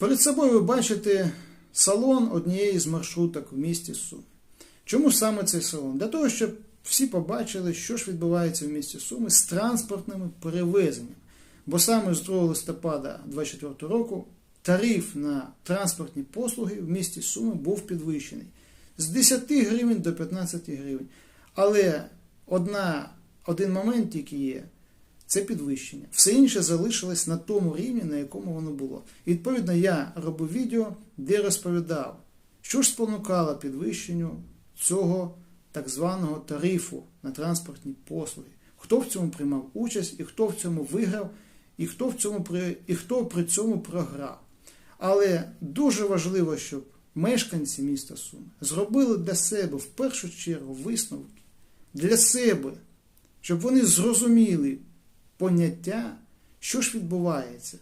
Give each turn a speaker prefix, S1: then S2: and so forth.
S1: Перед собою ви бачите салон однієї з маршруток в місті Сум. Чому саме цей салон? Для того, щоб всі побачили, що ж відбувається в місті Суми з транспортними перевезеннями. Бо саме з 2 листопада 2024 року тариф на транспортні послуги в місті Суми був підвищений з 10 гривень до 15 гривень. Але одна, один момент тільки є це підвищення. Все інше залишилось на тому рівні, на якому воно було. Відповідно, я робив відео, де розповідав, що ж спонукало підвищенню цього так званого тарифу на транспортні послуги. Хто в цьому приймав участь, і хто в цьому виграв, і хто в цьому при, і хто при цьому програв. Але дуже важливо, щоб мешканці міста Суми зробили для себе в першу чергу висновки для себе, щоб вони зрозуміли поняття, що ж відбувається